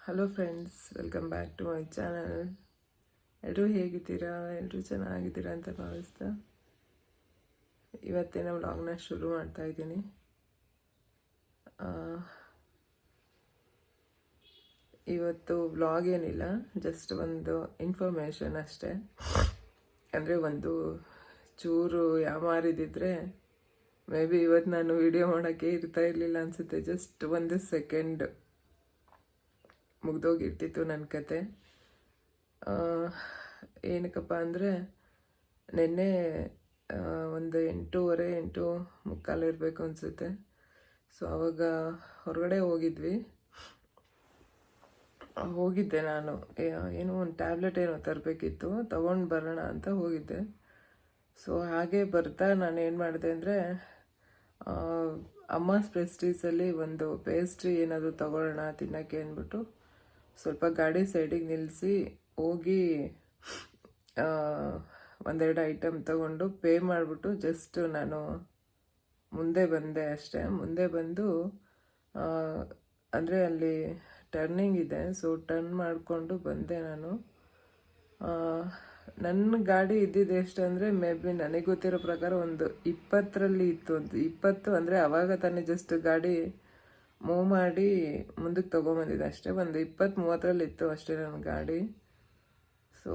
Hello friends welcome back to my channel ಎಲ್ಲರೂ ಹೇಗಿದ್ದೀರಾ? ಎಲ್ಲರೂ ಚೆನ್ನಾಗಿದ್ದೀರಾ ಅಂತ ಭಾವಿಸ್ತಾ? ಇವತ್ತೇನೋ ವ್ಲಾಗ್ನ ಶುರು ಮಾಡ್ತಾ ಇದ್ದೀನಿ. ಇವತ್ತು ವ್ಲಾಗ್ ಏನಿಲ್ಲ ಜಸ್ಟ್ ಒಂದು ಇನ್ಫಾರ್ಮೇಷನ್ ಅಷ್ಟೇ. ಅಂದರೆ ಒಂದು ಚೂರು ಯಾಮಾರಿದಿದ್ರೆ ಮೇ ಬಿ ಇವತ್ತು ನಾನು ವಿಡಿಯೋ ಮಾಡೋಕ್ಕೆ ಇರ್ತಾ ಇರಲಿಲ್ಲ ಅನಿಸುತ್ತೆ ಜಸ್ಟ್ ಒಂದು ಸೆಕೆಂಡ್ ಮುಗ್ದೋಗಿರ್ತಿತ್ತು ನನ್ನ ಕತೆ. ಏನಕ್ಕಪ್ಪ ಅಂದರೆ ನಿನ್ನೆ ಒಂದು ಎಂಟೂವರೆ, ಎಂಟು ಮುಕ್ಕಾಲು ಇರಬೇಕು ಅನಿಸುತ್ತೆ. ಸೊ, ಅವಾಗ ಹೊರಗಡೆ ಹೋಗಿದ್ವಿ. ಹೋಗಿದ್ದೆ ನಾನು. ಏನೋ ಒಂದು ಟ್ಯಾಬ್ಲೆಟ್ ಏನೋ ತರಬೇಕಿತ್ತು, ತೊಗೊಂಡು ಬರೋಣ ಅಂತ ಹೋಗಿದ್ದೆ. ಸೊ, ಹಾಗೆ ಬರ್ತಾ ನಾನು ಏನು ಮಾಡಿದೆ ಅಂದರೆ ಅಮ್ಮ ಪೇಸ್ಟ್ರೀಸಲ್ಲಿ ಒಂದು ಪೇಸ್ಟ್ರಿ ಏನಾದರೂ ತಗೊಳ್ಳೋಣ ತಿನ್ನೋಕ್ಕೆ ಅಂದ್ಬಿಟ್ಟು ಸ್ವಲ್ಪ ಗಾಡಿ ಸೈಡಿಗೆ ನಿಲ್ಲಿಸಿ ಹೋಗಿ ಒಂದೆರಡು ಐಟಮ್ ತಗೊಂಡು ಪೇ ಮಾಡಿಬಿಟ್ಟು ಜಸ್ಟ್ ನಾನು ಮುಂದೆ ಬಂದೆ ಅಷ್ಟೇ. ಮುಂದೆ ಬಂದು ಅಂದರೆ ಅಲ್ಲಿ ಟರ್ನಿಂಗ್ ಇದೆ ಸೊ ಟರ್ನ್ ಮಾಡಿಕೊಂಡು ಬಂದೆ ನಾನು. ನನ್ನ ಗಾಡಿ ಇದ್ದಿದ್ದು ಎಷ್ಟು ಅಂದರೆ ಮೇ ಬಿ ನನಗೆ ಗೊತ್ತಿರೋ ಪ್ರಕಾರ ಒಂದು ಇಪ್ಪತ್ತರಲ್ಲಿ ಇತ್ತು. ಅಂತ ಇಪ್ಪತ್ತು ಅಂದರೆ ಅವಾಗ ತಾನೇ ಜಸ್ಟ್ ಗಾಡಿ ಮೂವ್ ಮಾಡಿ ಮುಂದಕ್ಕೆ ತೊಗೊಂಬಂದಿದ್ದೆ ಅಷ್ಟೇ. ಒಂದು ಇಪ್ಪತ್ತು ಮೂವತ್ತರಲ್ಲಿ ಇತ್ತು ಅಷ್ಟೇ ನನ್ನ ಗಾಡಿ. ಸೊ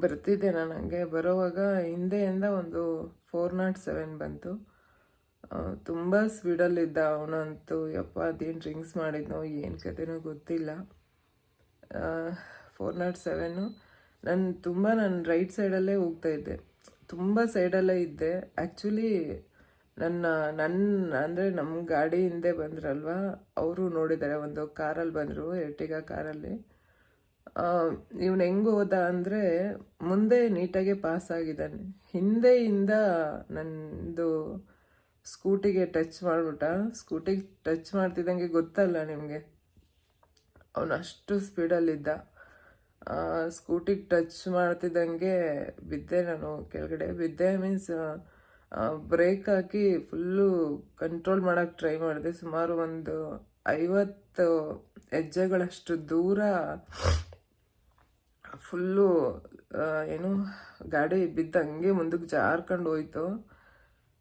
ಬರ್ತಿದ್ದೆ ನಾನು ಹಂಗೆ. ಬರೋವಾಗ ಹಿಂದೆಯಿಂದ ಒಂದು ಫೋರ್ ನಾಟ್ ಸೆವೆನ್ ಬಂತು. ತುಂಬ ಸ್ಪೀಡಲ್ಲಿದ್ದ ಅವನಂತೂ, ಯಪ್ಪ, ಅದೇನು ಡ್ರಿಂಕ್ಸ್ ಮಾಡಿದ್ನೋ, ಏನು ಕತೆನೋ ಗೊತ್ತಿಲ್ಲ. ಫೋರ್ ನಾಟ್ ಸೆವೆನ್ನು ನಾನು, ತುಂಬ ನಾನು ರೈಟ್ ಸೈಡಲ್ಲೇ ಹೋಗ್ತಾ ಇದ್ದೆ. ತುಂಬ ಸೈಡಲ್ಲೇ ಇದ್ದೆ. ಆ್ಯಕ್ಚುಲಿ ನನ್ನ ನನ್ನ ಅಂದರೆ ನಮ್ಮ ಗಾಡಿ ಹಿಂದೆ ಬಂದ್ರಲ್ವ? ಅವರು ನೋಡಿದ್ದಾರೆ ಒಂದು ಕಾರಲ್ಲಿ ಬಂದರು, ಎರ್ಟಿಗಾ ಕಾರಲ್ಲಿ. ಇವನು ಹೆಂಗೆ ಹೋದ ಅಂದರೆ, ಮುಂದೆ ನೀಟಾಗೆ ಪಾಸ್ ಆಗಿದ್ದಾನೆ. ಹಿಂದೆಯಿಂದ ನನ್ನದು ಸ್ಕೂಟಿಗೆ ಟಚ್ ಮಾಡಿಬಿಟ್ಟ. ಸ್ಕೂಟಿಗೆ ಟಚ್ ಮಾಡ್ತಿದ್ದಂಗೆ ಗೊತ್ತಲ್ಲ ನಿಮಗೆ. ಅವನು ಅಷ್ಟು ಸ್ಪೀಡಲ್ಲಿದ್ದ ಸ್ಕೂಟಿಗೆ ಟಚ್ ಮಾಡ್ತಿದ್ದಂಗೆ ಬಿದ್ದೆ ನಾನು, ಕೆಳಗಡೆ ಬಿದ್ದೆ ಮೀನ್ಸ್ ಬ್ರೇಕ್ ಹಾಕಿ ಫುಲ್ಲು ಕಂಟ್ರೋಲ್ ಮಾಡೋಕ್ಕೆ ಟ್ರೈ ಮಾಡಿದೆ. ಸುಮಾರು ಒಂದು ಐವತ್ತು ಹೆಜ್ಜೆಗಳಷ್ಟು ದೂರ ಫುಲ್ಲು ಏನು ಗಾಡಿ ಬಿದ್ದ ಹಂಗೆ ಮುಂದಕ್ಕೆ ಜಾರ್ಕೊಂಡು ಹೋಯ್ತು.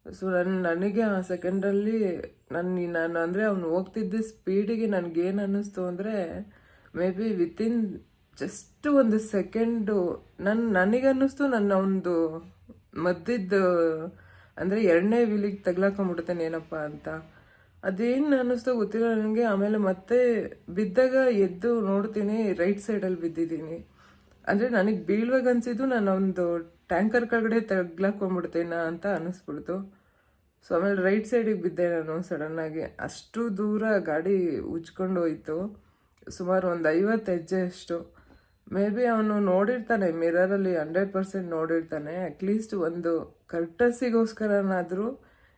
ಸೊ ನನ್ನ ನನಗೆ ಆ ಸೆಕೆಂಡಲ್ಲಿ ನನ್ನ ನಾನು ಅಂದರೆ ಅವ್ನು ಹೋಗ್ತಿದ್ದ ಸ್ಪೀಡಿಗೆ ನನಗೇನು ಅನ್ನಿಸ್ತು ಅಂದರೆ ಮೇ ಬಿ ವಿತಿನ್ ಜಸ್ಟ್ ಒಂದು ಸೆಕೆಂಡು ನನ್ನ ನನಗೆ ಅನ್ನಿಸ್ತು, ನನ್ನ ಒಂದು ಮದ್ದಿದ್ದು ಅಂದರೆ ಎರಡನೇ ವೀಲಿಗೆ ಏನಪ್ಪ ಅಂತ. ಅದೇನು ಅನ್ನಿಸ್ತೋ ಗೊತ್ತಿಲ್ಲ ನನಗೆ ಆಮೇಲೆ ಮತ್ತೆ ಬಿದ್ದಾಗ ಎದ್ದು ನೋಡ್ತೀನಿ, ರೈಟ್ ಸೈಡಲ್ಲಿ ಬಿದ್ದಿದ್ದೀನಿ. ಅಂದರೆ ನನಗೆ ಬೀಳುವಾಗ ಅನ್ಸಿದ್ದು ನಾನು ಒಂದು ಟ್ಯಾಂಕರ್ ಕೆಳಗಡೆ ತಗ್ಲಾಕೊಂಡ್ಬಿಡ್ತೇನ ಅಂತ ಅನ್ನಿಸ್ಬಿಡ್ತು. ಸೊ ಆಮೇಲೆ ರೈಟ್ ಸೈಡಿಗೆ ಬಿದ್ದೆ ನಾನು ಸಡನ್ನಾಗಿ ಅಷ್ಟು ದೂರ ಗಾಡಿ ಉಜ್ಕೊಂಡು ಹೋಯ್ತು. ಸುಮಾರು ಒಂದು ಐವತ್ತು ಹೆಜ್ಜೆ ಅಷ್ಟು. ಮೇ ಬಿ ಅವನು ನೋಡಿರ್ತಾನೆ ಮಿರರಲ್ಲಿ ಹಂಡ್ರೆಡ್ ಪರ್ಸೆಂಟ್ ನೋಡಿರ್ತಾನೆ. ಅಟ್ಲೀಸ್ಟ್ ಒಂದು ಕರ್ಟಸಿಗೋಸ್ಕರನಾದರೂ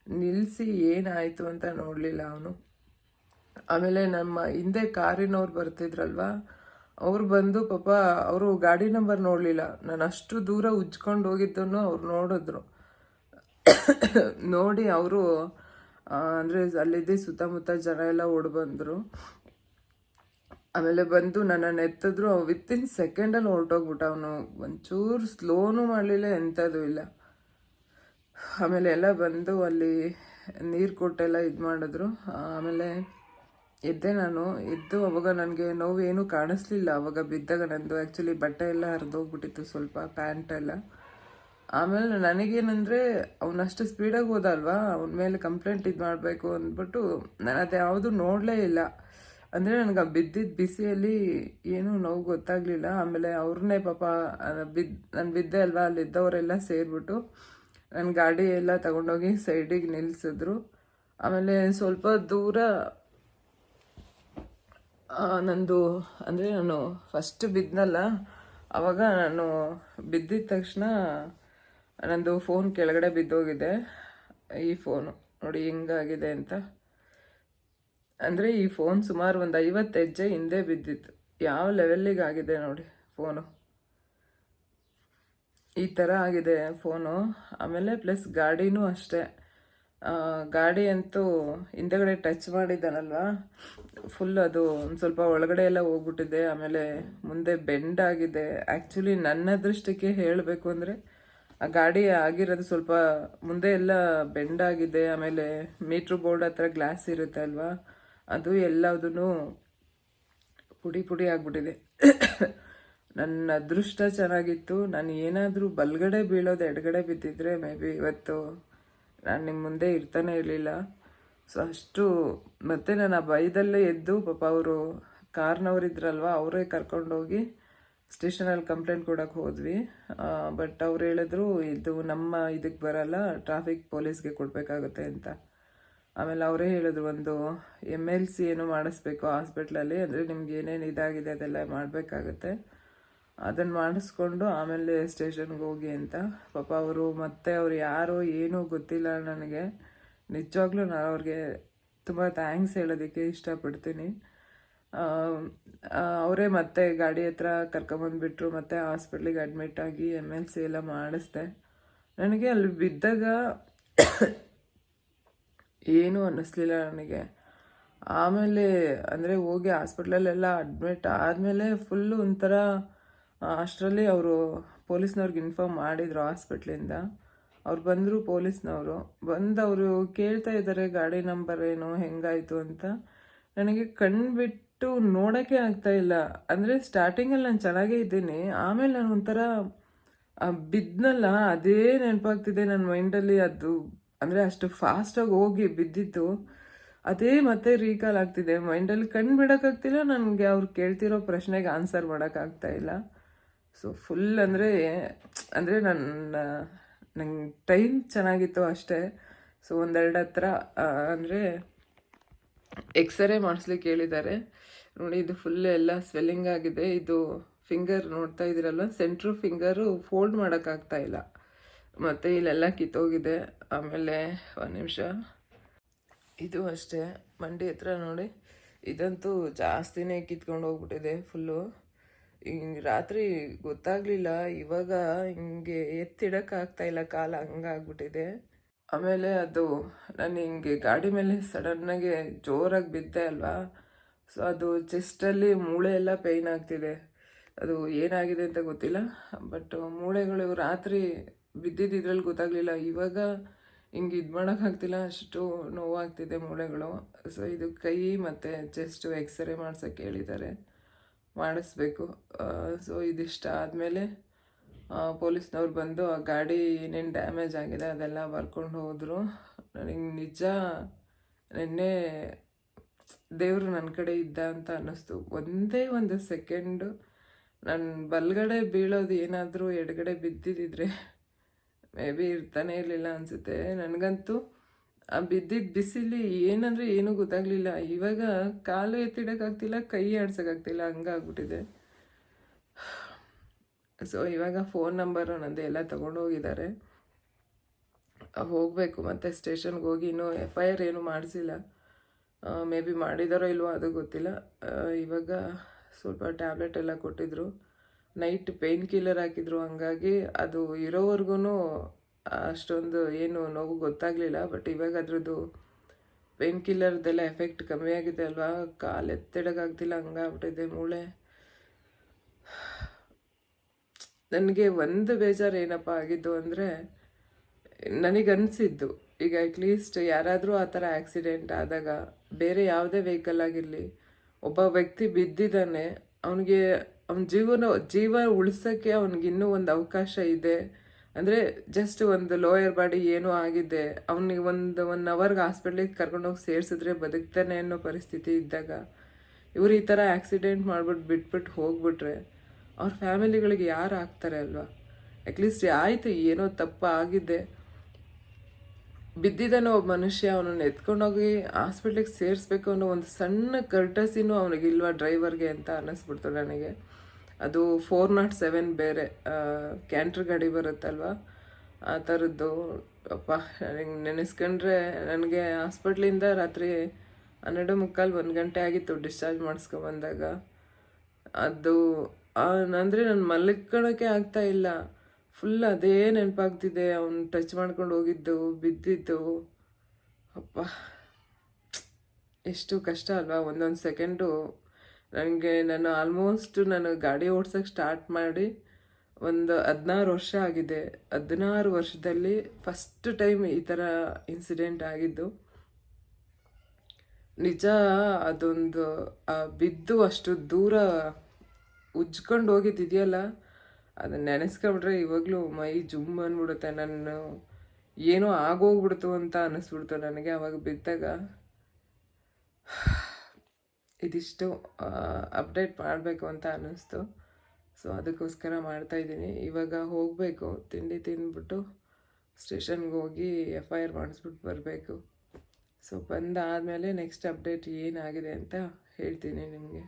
ನಿಲ್ಲಿಸಿ ಏನಾಯಿತು ಅಂತ ನೋಡಲಿಲ್ಲ ಅವನು. ಆಮೇಲೆ ನಮ್ಮ ಹಿಂದೆ ಕಾರಿನವ್ರು ಬರ್ತಿದ್ರಲ್ವಾ, ಅವ್ರು ಬಂದು ಪಾಪ ಅವರು ಗಾಡಿ ನಂಬರ್ ನೋಡಲಿಲ್ಲ. ನಾನು ಅಷ್ಟು ದೂರ ಉಜ್ಕೊಂಡು ಹೋಗಿದ್ದನ್ನು ಅವ್ರು ನೋಡಿದ್ರು. ನೋಡಿ ಅವರು ಅಂದರೆ ಅಲ್ಲಿದ್ದೇ ಸುತ್ತಮುತ್ತ ಜನ ಎಲ್ಲ ಓಡ್ ಬಂದರು. ಆಮೇಲೆ ಬಂದು ನನ್ನನ್ನು ಎತ್ತಿದ್ರು ವಿತಿನ್ ಸೆಕೆಂಡಲ್ಲಿ ಹೊರಟೋಗ್ಬಿಟ್ಟ ಅವನು. ಒಂಚೂರು ಸ್ಲೋನು ಮಾಡಲಿಲ್ಲ ಎಂಥದ್ದು ಇಲ್ಲ. ಆಮೇಲೆ ಎಲ್ಲ ಬಂದು ಅಲ್ಲಿ ನೀರು ಕೊಟ್ಟೆಲ್ಲ ಇದು ಮಾಡಿದ್ರು. ಆಮೇಲೆ ಎದ್ದೆ ನಾನು. ಎದ್ದು ಅವಾಗ ನನಗೆ ನೋವು ಏನೂ ಕಾಣಿಸ್ಲಿಲ್ಲ. ಅವಾಗ ಬಿದ್ದಾಗ ನಂದು ಆ್ಯಕ್ಚುಲಿ ಬಟ್ಟೆ ಎಲ್ಲ ಹರಿದೋಗ್ಬಿಟ್ಟಿತ್ತು ಸ್ವಲ್ಪ, ಪ್ಯಾಂಟ್ ಎಲ್ಲ. ಆಮೇಲೆ ನನಗೇನಂದರೆ ಅವನಷ್ಟು ಸ್ಪೀಡಾಗಿ ಹೋದಲ್ವಾ ಅವನ ಮೇಲೆ ಕಂಪ್ಲೇಂಟ್ ಇದು ಮಾಡಬೇಕು ಅಂದ್ಬಿಟ್ಟು ನಾನು ಅದು ಯಾವುದು ನೋಡಲೇ ಇಲ್ಲ. ಅಂದರೆ ನನಗೆ ಬಿದ್ದಿದ್ದ ಬಿಸಿಯಲ್ಲಿ ಏನೂ ನೋವು ಗೊತ್ತಾಗಲಿಲ್ಲ. ಆಮೇಲೆ ಅವ್ರನ್ನೇ ಪಾಪ ಬಿದ್ದು ನಾನು ಬಿದ್ದೆ ಅಲ್ವಾ, ಅಲ್ಲಿದ್ದವರೆಲ್ಲ ಸೇರಿಬಿಟ್ಟು ನನ್ನ ಗಾಡಿ ಎಲ್ಲ ತಗೊಂಡೋಗಿ ಸೈಡಿಗೆ ನಿಲ್ಲಿಸಿದ್ರು ಆಮೇಲೆ ಸ್ವಲ್ಪ ದೂರ ನಂದು, ಅಂದರೆ ನಾನು ಫಸ್ಟ್ ಬಿದ್ದನಲ್ಲ ಆವಾಗ ನಾನು ಬಿದ್ದಿದ ತಕ್ಷಣ ನಂದು ಫೋನ್ ಕೆಳಗಡೆ ಬಿದ್ದೋಗಿದೆ. ಈ ಫೋನು ನೋಡಿ ಹೆಂಗಾಗಿದೆ ಅಂತ. ಅಂದರೆ ಈ ಫೋನ್ ಸುಮಾರು ಒಂದು ಐವತ್ತು ಹೆಜ್ಜೆ ಹಿಂದೆ ಬಿದ್ದಿತ್ತು. ಯಾವ ಲೆವೆಲ್ಲಿಗೆ ಆಗಿದೆ ನೋಡಿ ಫೋನು ಈ ಥರ ಆಗಿದೆ ಫೋನು ಆಮೇಲೆ ಪ್ಲಸ್ ಗಾಡಿನೂ ಅಷ್ಟೇ. ಗಾಡಿ ಅಂತೂ ಹಿಂದೆಗಡೆ ಟಚ್ ಮಾಡಿದ್ದಾನಲ್ವಾ? ಫುಲ್ ಅದು ಒಂದು ಸ್ವಲ್ಪ ಒಳಗಡೆ ಎಲ್ಲ ಹೋಗ್ಬಿಟ್ಟಿದೆ. ಆಮೇಲೆ ಮುಂದೆ ಬೆಂಡ್ ಆಗಿದೆ. ಆ್ಯಕ್ಚುಲಿ ನನ್ನ ದೃಷ್ಟಿಗೆ ಹೇಳಬೇಕು ಅಂದರೆ ಆ ಗಾಡಿ ಆಗಿರೋದು ಸ್ವಲ್ಪ ಮುಂದೆ ಎಲ್ಲ ಬೆಂಡ್ ಆಗಿದೆ. ಆಮೇಲೆ ಮೀಟ್ರ್ ಬೋರ್ಡ್ ಹತ್ರ ಗ್ಲಾಸ್ ಇರುತ್ತೆ ಅಲ್ವಾ? ಅದು ಎಲ್ಲದೂ ಪುಡಿ ಪುಡಿ ಆಗ್ಬಿಟ್ಟಿದೆ. ನನ್ನ ಅದೃಷ್ಟ ಚೆನ್ನಾಗಿತ್ತು. ನಾನು ಏನಾದರೂ ಬಲ್ಗಡೆ ಬೀಳೋದು ಎಡಗಡೆ ಬಿದ್ದಿದ್ರೆ ಮೇ ಬಿ ಇವತ್ತು ನಾನು ನಿಮ್ಮ ಮುಂದೆ ಇರ್ತಾನೆ ಇರಲಿಲ್ಲ. ಸೊ ಅಷ್ಟು ಮತ್ತೆ ನಾನು ಆ ಭಯದಲ್ಲೇ ಎದ್ದು ಪಾಪ ಅವರು ಕಾರ್ನವರಿದ್ರಲ್ವ ಅವರೇ ಕರ್ಕೊಂಡೋಗಿ ಸ್ಟೇಷನಲ್ಲಿ ಕಂಪ್ಲೇಂಟ್ ಕೊಡೋಕೆ ಹೋದ್ವಿ. ಬಟ್ ಅವ್ರು ಹೇಳಿದ್ರು, ಇದು ನಮ್ಮ ಇದಕ್ಕೆ ಬರಲ್ಲ, ಟ್ರಾಫಿಕ್ ಪೊಲೀಸ್ಗೆ ಕೊಡಬೇಕಾಗುತ್ತೆ ಅಂತ. ಆಮೇಲೆ ಅವರೇ ಹೇಳಿದ್ರು ಒಂದು ಎಂ ಎಲ್ ಸಿ ಏನು ಮಾಡಿಸ್ಬೇಕು ಹಾಸ್ಪಿಟ್ಲಲ್ಲಿ, ಅಂದರೆ ನಿಮ್ಗೆ ಏನೇನು ಇದಾಗಿದೆ ಅದೆಲ್ಲ ಮಾಡಬೇಕಾಗತ್ತೆ. ಅದನ್ನು ಮಾಡಿಸ್ಕೊಂಡು ಆಮೇಲೆ ಸ್ಟೇಷನ್ಗೆ ಹೋಗಿ ಅಂತ. ಪಾಪ ಅವರು ಮತ್ತೆ ಅವ್ರು ಯಾರು ಏನೂ ಗೊತ್ತಿಲ್ಲ ನನಗೆ. ನಿಜವಾಗ್ಲೂ ನಾನು ಅವ್ರಿಗೆ ತುಂಬ ಥ್ಯಾಂಕ್ಸ್ ಹೇಳೋದಕ್ಕೆ ಇಷ್ಟಪಡ್ತೀನಿ. ಅವರೇ ಮತ್ತೆ ಗಾಡಿ ಹತ್ರ ಕರ್ಕೊಂಬಂದುಬಿಟ್ರು, ಮತ್ತೆ ಹಾಸ್ಪಿಟ್ಲಿಗೆ ಅಡ್ಮಿಟ್ ಆಗಿ ಎಂ ಎಲ್ ಸಿ ಎಲ್ಲ ಮಾಡಿಸ್ದೆ. ನನಗೆ ಅಲ್ಲಿ ಬಿದ್ದಾಗ ಏನೂ ಅನ್ನಿಸ್ಲಿಲ್ಲ ನನಗೆ. ಆಮೇಲೆ, ಅಂದರೆ ಹೋಗಿ ಹಾಸ್ಪಿಟ್ಲಲ್ಲೆಲ್ಲ ಅಡ್ಮಿಟ್ ಆದಮೇಲೆ ಫುಲ್ಲು ಒಂಥರ ಅಷ್ಟರಲ್ಲಿ ಅವರು ಪೊಲೀಸ್ನವ್ರಿಗೆ ಇನ್ಫಾರ್ಮ್ ಮಾಡಿದರು ಹಾಸ್ಪಿಟ್ಲಿಂದ. ಅವ್ರು ಬಂದರು ಪೊಲೀಸ್ನವರು. ಬಂದು ಅವರು ಕೇಳ್ತಾ ಇದ್ದಾರೆ ಗಾಡಿ ನಂಬರ್ ಏನು, ಹೆಂಗಾಯಿತು ಅಂತ. ನನಗೆ ಕಣ್ಬಿಟ್ಟು ನೋಡೋಕ್ಕೆ ಆಗ್ತಾ ಇಲ್ಲ. ಅಂದರೆ ಸ್ಟಾರ್ಟಿಂಗಲ್ಲಿ ನಾನು ಚೆನ್ನಾಗೇ ಇದ್ದೀನಿ. ಆಮೇಲೆ ನಾನು ಒಂಥರ ಬಿದ್ದನಲ್ಲ ಅದೇ ನೆನಪಾಗ್ತಿದೆ ನನ್ನ ಮೈಂಡಲ್ಲಿ ಅದು ಅಂದರೆ ಅಷ್ಟು ಫಾಸ್ಟಾಗಿ ಹೋಗಿ ಬಿದ್ದಿತ್ತು. ಅದೇ ಮತ್ತೆ ರೀಕಾಲ್ ಆಗ್ತಿದೆ. ಮೈಂಡಲ್ಲಿ ಕಣ್ಣು ಬಿಡೋಕ್ಕಾಗ್ತಿಲ್ಲ ನನಗೆ ಅವ್ರು ಕೇಳ್ತಿರೋ ಪ್ರಶ್ನೆಗೆ ಆನ್ಸರ್ ಮಾಡೋಕ್ಕಾಗ್ತಾ ಇಲ್ಲ. ಸೊ ಫುಲ್ ಅಂದರೆ ಅಂದರೆ ನನ್ನ ನಂಗೆ ಟೈಮ್ ಚೆನ್ನಾಗಿತ್ತು ಅಷ್ಟೇ. ಸೊ ಒಂದೆರಡು ಹತ್ರ ಅಂದರೆ ಎಕ್ಸ್ರೇ ಮಾಡಿಸ್ಲಿಕ್ಕೆ ಹೇಳಿದ್ದಾರೆ. ನೋಡಿ, ಇದು ಫುಲ್ ಎಲ್ಲ ಸ್ವೆಲ್ಲಿಂಗ್ ಆಗಿದೆ. ಇದು ಫಿಂಗರ್ ನೋಡ್ತಾ ಇದ್ದೀರಲ್ವ? ಸೆಂಟ್ರ್ ಫಿಂಗರು ಫೋಲ್ಡ್ ಮಾಡೋಕ್ಕಾಗ್ತಾ ಇಲ್ಲ. ಮತ್ತು ಇಲ್ಲೆಲ್ಲ ಕಿತ್ತೋಗಿದೆ. ಆಮೇಲೆ ಒಂದು ನಿಮಿಷ. ಇದು ಅಷ್ಟೇ. ಮಂಡಿ ಹತ್ರ ನೋಡಿ. ಇದಂತೂ ಜಾಸ್ತಿನೇ ಕಿತ್ಕೊಂಡು ಹೋಗ್ಬಿಟ್ಟಿದೆ ಫುಲ್ಲು ಹಿಂಗೆ ರಾತ್ರಿ ಗೊತ್ತಾಗ್ಲಿಲ್ಲ. ಇವಾಗ ಹಿಂಗೆ ಎತ್ತಿಡೋಕ್ಕಾಗ್ತಾ ಇಲ್ಲ. ಕಾಲ ಹಂಗಾಗ್ಬಿಟ್ಟಿದೆ ಆಮೇಲೆ ಅದು ನಾನು ಹಿಂಗೆ ಗಾಡಿ ಮೇಲೆ ಸಡನ್ನಾಗಿ ಜೋರಾಗಿ ಬಿದ್ದೆ ಅಲ್ವಾ? ಸೊ ಅದು ಚೆಸ್ಟಲ್ಲಿ ಮೂಳೆ ಎಲ್ಲ ಪೇಯ್ನ್ ಆಗ್ತಿದೆ. ಅದು ಏನಾಗಿದೆ ಅಂತ ಗೊತ್ತಿಲ್ಲ. ಬಟ್ ಮೂಳೆಗಳು ರಾತ್ರಿ ಬಿದ್ದಿದ್ದು ಇದ್ರಲ್ಲಿ ಗೊತ್ತಾಗ್ಲಿಲ್ಲ. ಇವಾಗ ಹಿಂಗೆ ಇದು ಮಾಡೋಕ್ಕಾಗ್ತಿಲ್ಲ ಅಷ್ಟು ನೋವಾಗ್ತಿದೆ ಮೂಳೆಗಳು. ಸೊ ಇದು ಕೈ ಮತ್ತು ಚೆಸ್ಟು ಎಕ್ಸ್ರೇ ಮಾಡ್ಸೋಕ್ಕೆ ಹೇಳಿದ್ದಾರೆ. ಮಾಡಿಸ್ಬೇಕು. ಸೊ ಇದಿಷ್ಟ ಆದಮೇಲೆ ಪೊಲೀಸ್ನವ್ರು ಬಂದು ಆ ಗಾಡಿ ಏನೇನು ಡ್ಯಾಮೇಜ್ ಆಗಿದೆ ಅದೆಲ್ಲ ಬರ್ಕೊಂಡು ಹೋದರು. ನನಗೆ ನಿಜ ನಿನ್ನೆ ದೇವರು ನನ್ನ ಕಡೆ ಇದ್ದ ಅಂತ ಅನ್ನಿಸ್ತು. ಒಂದೇ ಒಂದು ಸೆಕೆಂಡು ನನ್ನ ಬಲ್ಗಡೆ ಬೀಳೋದು ಏನಾದರೂ ಎಡಗಡೆ ಬಿದ್ದಿದ್ದಿದ್ರೆ ಮೇ ಬಿ ಇರ್ತಾನೆ ಇರಲಿಲ್ಲ ಅನಿಸುತ್ತೆ. ನನಗಂತೂ ಆ ಬಿದ್ದಿದ್ದ ಬಿಸಿಲಿ ಏನಂದರೆ ಏನೂ ಗೊತ್ತಾಗಲಿಲ್ಲ. ಇವಾಗ ಕಾಲು ಎತ್ತಿಡೋಕ್ಕಾಗ್ತಿಲ್ಲ, ಕೈ ಆಡ್ಸೋಕ್ಕಾಗ್ತಿಲ್ಲ, ಹಂಗಾಗ್ಬಿಟ್ಟಿದೆ. ಸೊ ಇವಾಗ ಫೋನ್ ನಂಬರು ನಂದು ಎಲ್ಲ ತೊಗೊಂಡೋಗಿದ್ದಾರೆ ಹೋಗಬೇಕು ಮತ್ತು ಸ್ಟೇಷನ್ಗೆ ಹೋಗಿ ಇನ್ನೂ ಎಫ್ ಐ ಆರ್ ಏನೂ ಮಾಡಿಸಿಲ್ಲ. ಮೇ ಬಿ ಮಾಡಿದಾರೋ ಇಲ್ವೋ ಅದು ಗೊತ್ತಿಲ್ಲ. ಇವಾಗ ಸ್ವಲ್ಪ ಟ್ಯಾಬ್ಲೆಟ್ ಎಲ್ಲ ಕೊಟ್ಟಿದ್ರು. ನೈಟ್ ಪೇಯ್ನ್ ಕಿಲ್ಲರ್ ಹಾಕಿದ್ರು, ಹಂಗಾಗಿ ಅದು ಇರೋವರೆಗೂ ಅಷ್ಟೊಂದು ಏನು ನೋವು ಗೊತ್ತಾಗಲಿಲ್ಲ, ಬಟ್ ಇವಾಗ ಅದರದ್ದು ಪೇಯ್ನ್ ಕಿಲ್ಲರ್ದೆಲ್ಲ ಎಫೆಕ್ಟ್ ಕಮ್ಮಿ ಆಗಿದೆ ಅಲ್ವಾ? ಕಾಲು ಎತ್ತಿಡೋಕ್ಕಾಗ್ತಿಲ್ಲ ಹಂಗಾಗ್ಬಿಟ್ಟಿದೆ ಮೂಳೆ. ನನಗೆ ಒಂದು ಬೇಜಾರು ಏನಪ್ಪ ಆಗಿದ್ದು ಅಂದರೆ, ನನಗನ್ಸಿದ್ದು, ಈಗ ಅಟ್ಲೀಸ್ಟ್ ಯಾರಾದರೂ ಆ ಥರ ಆಕ್ಸಿಡೆಂಟ್ ಆದಾಗ, ಬೇರೆ ಯಾವುದೇ ವೆಹಿಕಲ್ ಆಗಿರಲಿ, ಒಬ್ಬ ವ್ಯಕ್ತಿ ಬಿದ್ದಿದ್ದಾನೆ, ಅವನಿಗೆ ಅವನ ಜೀವನ, ಜೀವ ಉಳಿಸೋಕ್ಕೆ ಅವನಿಗೆ ಇನ್ನೂ ಒಂದು ಅವಕಾಶ ಇದೆ. ಅಂದರೆ ಜಸ್ಟ್ ಒಂದು ಲೋಯರ್ ಬಾಡಿ ಏನೋ ಆಗಿದೆ. ಅವನಿಗೆ ಒಂದು ಒನ್ ಅವರ್ಗೆ ಹಾಸ್ಪಿಟ್ಲಿಗೆ ಕರ್ಕೊಂಡೋಗಿ ಸೇರಿಸಿದ್ರೆ ಬದುಕ್ತಾನೆ ಅನ್ನೋ ಪರಿಸ್ಥಿತಿ ಇದ್ದಾಗ ಇವರು ಈ ಥರ ಆಕ್ಸಿಡೆಂಟ್ ಮಾಡ್ಬಿಟ್ಟು ಬಿಟ್ಬಿಟ್ಟು ಹೋಗ್ಬಿಟ್ರೆ ಅವ್ರ ಫ್ಯಾಮಿಲಿಗಳಿಗೆ ಯಾರು ಆಗ್ತಾರೆ ಅಲ್ವಾ? ಅಟ್ಲೀಸ್ಟ್ ಆಯಿತು, ಏನೋ ತಪ್ಪು ಆಗಿದೆ ಬಿದ್ದಿದ್ದಾನೆ ಒಬ್ಬ ಮನುಷ್ಯ, ಅವನನ್ನು ಎತ್ಕೊಂಡೋಗಿ ಹಾಸ್ಪಿಟ್ಲಿಗೆ ಸೇರಿಸ್ಬೇಕು ಅನ್ನೋ ಒಂದು ಸಣ್ಣ ಕರ್ಟಸಿನೂ ಅವನಿಗೆ ಇಲ್ವಾ ಡ್ರೈವರ್ಗೆ ಅಂತ ಅನ್ನಿಸ್ಬಿಡ್ತು ನನಗೆ. ಅದು ಫೋರ್ ನಾಟ್ ಸೆವೆನ್ ಬೇರೆ ಕ್ಯಾಂಟ್ರ್ ಗಾಡಿ ಬರುತ್ತಲ್ವ? ಆ ಥರದ್ದು. ಅಪ್ಪ, ನನಗೆ ನೆನೆಸ್ಕೊಂಡ್ರೆ ನನಗೆ ಹಾಸ್ಪಿಟ್ಲಿಂದ ರಾತ್ರಿ ಹನ್ನೆರಡು ಮುಕ್ಕಾಲು ಒಂದು ಗಂಟೆ ಆಗಿತ್ತು ಡಿಸ್ಚಾರ್ಜ್ ಮಾಡಿಸ್ಕೊಂಬಂದಾಗ. ಅದು ಅಂದರೆ ನಾನು ಮಲ್ಕೊಳ್ಳೋಕ್ಕೆ ಆಗ್ತಾ ಇಲ್ಲ. ಫುಲ್ ಅದೇ ನೆನಪಾಗ್ತಿದೆ. ಅವ್ನು ಟಚ್ ಮಾಡ್ಕೊಂಡು ಹೋಗಿದ್ದು, ಬಿದ್ದಿದ್ದು. ಅಪ್ಪ. ಎಷ್ಟು ಕಷ್ಟ ಅಲ್ವಾ? ಒಂದೊಂದು ಸೆಕೆಂಡು ನನಗೆ ನಾನು ಆಲ್ಮೋಸ್ಟ್ ನಾನು ಗಾಡಿ ಓಡ್ಸೋಕ್ಕೆ ಸ್ಟಾರ್ಟ್ ಮಾಡಿ ಒಂದು ಹದಿನಾರು ವರ್ಷ ಆಗಿದೆ. ಹದಿನಾರು ವರ್ಷದಲ್ಲಿ ಫಸ್ಟ್ ಟೈಮ್ ಈ ಥರ ಇನ್ಸಿಡೆಂಟ್ ಆಗಿದ್ದು. ನಿಜ ಅದೊಂದು ಬಿದ್ದು ಅಷ್ಟು ದೂರ ಉಜ್ಕೊಂಡು ಹೋಗಿದ್ದಿದೆಯಲ್ಲ? ಅದನ್ನ ನೆನೆಸ್ಕೊಂಡ್ರೆ ಇವಾಗಲೂ ಮೈ ಜುಮ್ ಅಂದ್ಬಿಡುತ್ತೆ ನಾನು ಏನೋ ಆಗೋಗ್ಬಿಡ್ತು ಅಂತ ಅನ್ನಿಸ್ಬಿಡ್ತು ನನಗೆ ಅವಾಗ ಬಿದ್ದಾಗ. ಇದಿಷ್ಟು ಅಪ್ಡೇಟ್ ಮಾಡಬೇಕು ಅಂತ ಅನ್ನಿಸ್ತು ಸೊ ಅದಕ್ಕೋಸ್ಕರ ಮಾಡ್ತಾಯಿದ್ದೀನಿ ಇವಾಗ ಹೋಗಬೇಕು. ತಿಂಡಿ ತಿಂದ್ಬಿಟ್ಟು ಸ್ಟೇಷನ್ಗೆ ಹೋಗಿ ಎಫ್ ಐ ಆರ್ ಮಾಡಿಸ್ಬಿಟ್ಟು ಬರಬೇಕು. ಸೊ ಬಂದಾದಮೇಲೆ ನೆಕ್ಸ್ಟ್ ಅಪ್ಡೇಟ್ ಏನಾಗಿದೆ ಅಂತ ಹೇಳ್ತೀನಿ ನಿಮಗೆ.